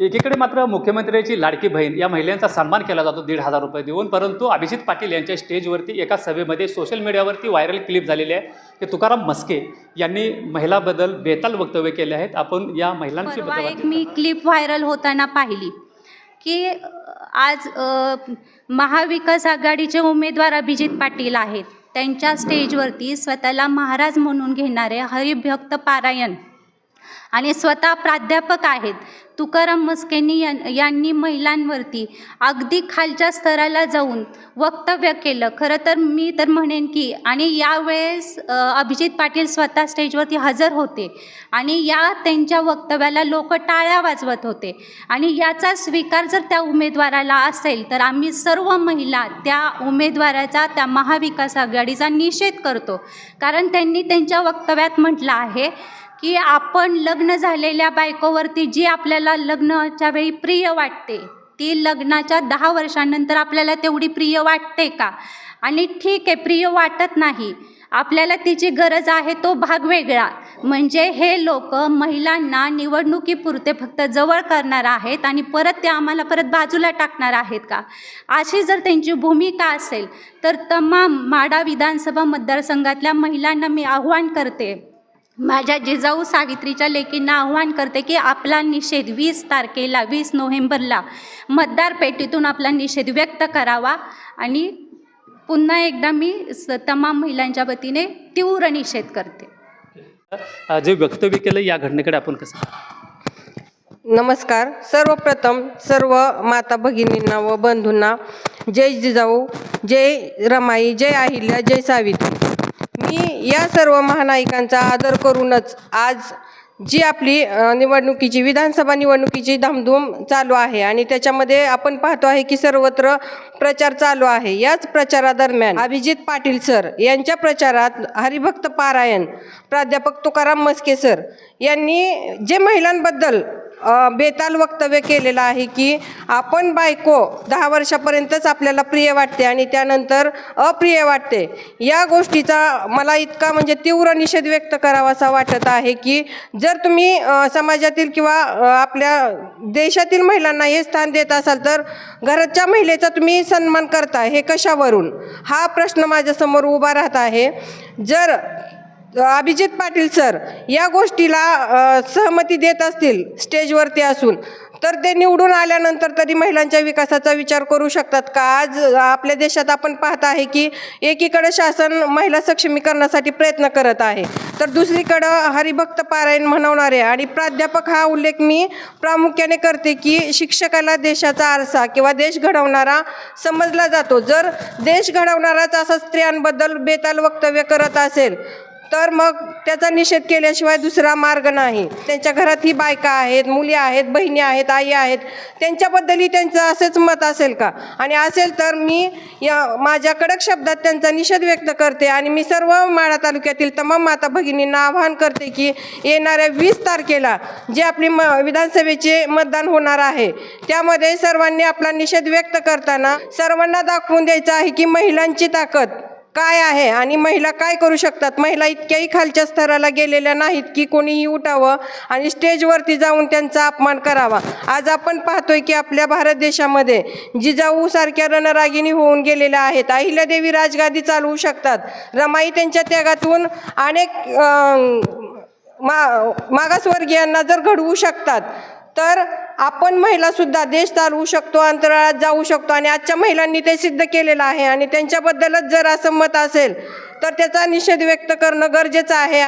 एकीकडे मात्र मुख्यमंत्र्याची लाडकी बहीण या महिलांचा सन्मान केला जातो दीड हजार रुपये देऊन. परंतु अभिजित पाटील यांच्या स्टेजवरती एका सभेमध्ये सोशल मीडियावरती व्हायरल क्लिप झालेली आहे. की तुकाराम मस्के यांनी महिलाबद्दल बेताल वक्तव्य केले आहेत. आपण या महिलांची एक मी क्लिप व्हायरल होताना पाहिली की आज महाविकास आघाडीचे उमेदवार अभिजित पाटील आहेत. त्यांच्या स्टेजवरती स्वतःला महाराज म्हणून घेणारे हरिभक्त पारायण आणि स्वतः प्राध्यापक आहेत. तुकाराम मस्केनी यां- यांनी महिलांवरती अगदी खालच्या स्तराला जाऊन वक्तव्य केलं. खरं तर मी तर म्हणेन की आणि यावेळेस अभिजित पाटील स्वतः स्टेजवरती हजर होते. आणि या त्यांच्या वक्तव्याला लोक टाळ्या वाजवत होते. आणि याचा स्वीकार जर त्या उमेदवाराला असेल तर आम्ही सर्व महिला त्या उमेदवाराचा त्या महाविकास आघाडीचा निषेध करतो. कारण त्यांनी त्यांच्या वक्तव्यात म्हटलं आहे की आपण लग्न झालेल्या बायकोवरती जी आपल्याला लग्नाच्या वेळी प्रिय वाटते ती लग्नाच्या दहा वर्षांनंतर आपल्याला तेवढी प्रिय वाटते का? आणि ठीक आहे प्रिय वाटत नाही. आपल्याला तिची गरज आहे तो भाग वेगळा. म्हणजे हे लोक महिलांना निवडणुकीपुरते फक्त जवळ करणार आहेत आणि परत ते आम्हाला परत बाजूला टाकणार आहेत का? अशी जर त्यांची भूमिका असेल तर तमाम माडा विधानसभा मतदारसंघातल्या महिलांना मी आव्हान करते. माझ्या जिजाऊ सावित्रीच्या लेकींना आव्हान करते की आपला निषेध वीस तारखेला वीस नोव्हेंबरला मतदार पेटीतून आपला निषेध व्यक्त करावा आणि पुन्हा एकदा मी स तमाम महिलांच्या वतीने तीव्र निषेध करते. जे वक्तव्य केलं या घटनेकडे आपण कसं नमस्कार. सर्वप्रथम सर्व माता भगिनींना व बंधूंना जय जिजाऊ जय रमाई जय अहिल्या जय सावित्री. या सर्व महानायिकांचा आदर करूनच आज जी आपली निवडणुकीची विधानसभा निवडणुकीची धामधूम चालू आहे आणि त्याच्यामध्ये आपण पाहतो आहे की सर्वत्र प्रचार चालू आहे. याच प्रचारादरम्यान अभिजित पाटील सर यांच्या प्रचारात हरिभक्त पारायण प्राध्यापक तुकाराम मस्के सर यांनी जे महिलांबद्दल बेताल वक्तव्य केलेलं आहे की आपण बायको दहा वर्षापर्यंतच आपल्याला प्रिय वाटते आणि त्यानंतर अप्रिय वाटते. या गोष्टीचा मला इतका म्हणजे तीव्र निषेध व्यक्त करावासा वाटत आहे की जर तुम्ही समाजातील किंवा आपल्या देशातील महिलांना हे स्थान देत असाल तर घराच्या महिलेचा तुम्ही सन्मान करता. हे कशावरून? हा प्रश्न माझ्यासमोर उभा राहत आहे. जर अभिजित पाटील सर या गोष्टीला सहमती देत असतील स्टेजवरती असून. तर ते निवडून आल्यानंतर तरी महिलांच्या विकासाचा विचार करू शकतात का? आज आपल्या देशात आपण पाहत आहे की एकीकडे शासन महिला सक्षमीकरणासाठी प्रयत्न करत आहे तर दुसरीकडं हरिभक्त पारायण म्हणवणारे आणि प्राध्यापक हा उल्लेख मी प्रामुख्याने करते की शिक्षकाला देशाचा आरसा किंवा देश घडवणारा समजला जातो. जर देश घडवणाराच असा स्त्रियांबद्दल बेताल वक्तव्य करत असेल तर मग त्याचा निषेध केल्याशिवाय दुसरा मार्ग नाही. त्यांच्या घरात ही बायका आहेत मुली आहेत बहिणी आहेत आई आहेत. त्यांच्याबद्दलही त्यांचं असेच मत असेल का? आणि असेल तर मी या माझ्या कडक शब्दात त्यांचा निषेध व्यक्त करते आणि मी सर्व माळा तालुक्यातील तमाम माता भगिनींना आवाहन करते की येणाऱ्या वीस तारखेला जे आपली म विधानसभेचे मतदान होणार आहे त्यामध्ये सर्वांनी आपला निषेध व्यक्त करताना सर्वांना दाखवून द्यायचं आहे की महिलांची ताकद काय आहे आणि महिला काय करू शकतात? महिला इतक्याही खालच्या स्तराला गेलेल्या नाहीत की कोणीही उठावं आणि स्टेजवरती जाऊन त्यांचा अपमान करावा. आज आपण पाहतोय की आपल्या भारत देशामध्ये जिजाऊ सारख्या रणरागिणी होऊन गेलेल्या आहेत. अहिल्यादेवी राजगादी चालवू शकतात. रमाई त्यांच्या त्यागातून अनेक मा मागासवर्गीयांना जर घडवू शकतात तर आपण महिलासुद्धा देश चालवू शकतो अंतराळात जाऊ शकतो आणि आजच्या महिलांनी ते सिद्ध केलेलं आहे आणि त्यांच्याबद्दलच जर असं मत असेल तर त्याचा निषेध व्यक्त करणं गरजेचं आहे.